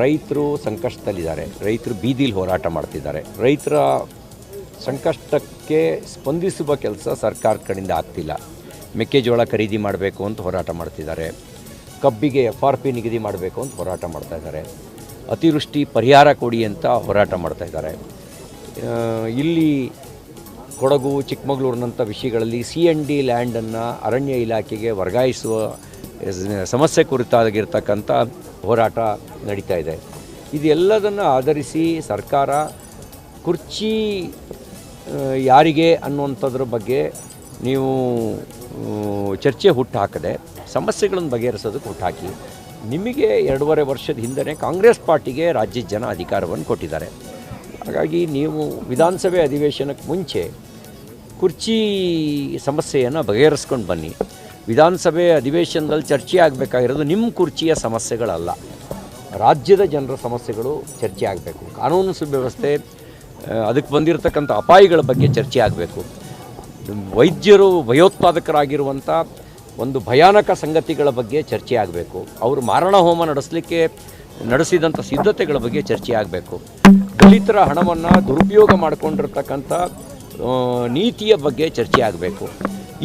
ರೈತರು ಸಂಕಷ್ಟದಲ್ಲಿದ್ದಾರೆ. ರೈತರು ಬೀದಿಲಿ ಹೋರಾಟ ಮಾಡ್ತಿದ್ದಾರೆ. ರೈತರ ಸಂಕಷ್ಟಕ್ಕೆ ಸ್ಪಂದಿಸುವ ಕೆಲಸ ಸರ್ಕಾರ ಕಡೆಯಿಂದ ಆಗ್ತಿಲ್ಲ. ಮೆಕ್ಕೆಜೋಳ ಖರೀದಿ ಮಾಡಬೇಕು ಅಂತ ಹೋರಾಟ ಮಾಡ್ತಿದ್ದಾರೆ. ಕಬ್ಬಿಗೆ ಎಫ್ ಆರ್ ಪಿ ನಿಗದಿ ಮಾಡಬೇಕು ಅಂತ ಹೋರಾಟ ಮಾಡ್ತಾ ಇದ್ದಾರೆ. ಅತಿವೃಷ್ಟಿ ಪರಿಹಾರ ಕೊಡಿ ಅಂತ ಹೋರಾಟ ಮಾಡ್ತಾ ಇದ್ದಾರೆ. ಇಲ್ಲಿ ಕೊಡಗು, ಚಿಕ್ಕಮಗಳೂರಿನಂಥ ವಿಷಯಗಳಲ್ಲಿ ಸಿ ಎನ್ ಡಿ ಲ್ಯಾಂಡನ್ನು ಅರಣ್ಯ ಇಲಾಖೆಗೆ ವರ್ಗಾಯಿಸುವ ಸಮಸ್ಯೆ ಕುರಿತಾಗಿರ್ತಕ್ಕಂಥ ಹೋರಾಟ ನಡೀತಾ ಇದೆ. ಇದೆಲ್ಲದನ್ನು ಆಧರಿಸಿ ಸರ್ಕಾರ ಕುರ್ಚಿ ಯಾರಿಗೆ ಅನ್ನುವಂಥದ್ರ ಬಗ್ಗೆ ನೀವು ಚರ್ಚೆ ಹುಟ್ಟುಹಾಕದೆ ಸಮಸ್ಯೆಗಳನ್ನು ಬಗೆಹರಿಸೋದಕ್ಕೆ ಹುಟ್ಟಾಕಿ ನಿಮಗೆ ಎರಡೂವರೆ ವರ್ಷದ ಹಿಂದೆ ಕಾಂಗ್ರೆಸ್ ಪಾರ್ಟಿಗೆ ರಾಜ್ಯದ ಜನ ಅಧಿಕಾರವನ್ನು ಕೊಟ್ಟಿದ್ದಾರೆ. ಹಾಗಾಗಿ ನೀವು ವಿಧಾನಸಭೆ ಅಧಿವೇಶನಕ್ಕೆ ಮುಂಚೆ ಕುರ್ಚಿ ಸಮಸ್ಯೆಯನ್ನು ಬಗೆಹರಿಸ್ಕೊಂಡು ಬನ್ನಿ. ವಿಧಾನಸಭೆ ಅಧಿವೇಶನದಲ್ಲಿ ಚರ್ಚೆ ಆಗಬೇಕಾಗಿರೋದು ನಿಮ್ಮ ಕುರ್ಚಿಯ ಸಮಸ್ಯೆಗಳಲ್ಲ. ರಾಜ್ಯದ ಜನರ ಸಮಸ್ಯೆಗಳು ಚರ್ಚೆ ಆಗಬೇಕು ಕಾನೂನು ಸುವ್ಯವಸ್ಥೆ ಅದಕ್ಕೆ ಬಂದಿರತಕ್ಕಂಥ ಅಪಾಯಗಳ ಬಗ್ಗೆ ಚರ್ಚೆ ಆಗಬೇಕು ವೈದ್ಯರು ಭಯೋತ್ಪಾದಕರಾಗಿರುವಂಥ ಒಂದು ಭಯಾನಕ ಸಂಗತಿಗಳ ಬಗ್ಗೆ ಚರ್ಚೆ ಆಗಬೇಕು ಅವರು ಮಾರಣ ಹೋಮ ನಡೆಸಲಿಕ್ಕೆ ನಡೆಸಿದಂಥ ಸಿದ್ಧತೆಗಳ ಬಗ್ಗೆ ಚರ್ಚೆ ಆಗಬೇಕು ದಲಿತರ ಹಣವನ್ನು ದುರುಪಯೋಗ ಮಾಡಿಕೊಂಡಿರ್ತಕ್ಕಂಥ ನೀತಿಯ ಬಗ್ಗೆ ಚರ್ಚೆ ಆಗಬೇಕು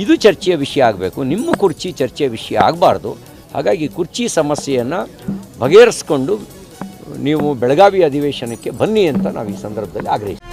ಇದು ಚರ್ಚೆಯ ವಿಷಯ ಆಗಬೇಕು. ನಿಮ್ಮ ಕುರ್ಚಿ ಚರ್ಚೆಯ ವಿಷಯ ಆಗಬಾರ್ದು. ಹಾಗಾಗಿ ಕುರ್ಚಿ ಸಮಸ್ಯೆಯನ್ನು ಬಗೆಹರಿಸ್ಕೊಂಡು ನೀವು ಬೆಳಗಾವಿ ಅಧಿವೇಶನಕ್ಕೆ ಬನ್ನಿ ಅಂತ ನಾವು ಈ ಸಂದರ್ಭದಲ್ಲಿ ಆಗ್ರಹಿಸ್ತೀವಿ.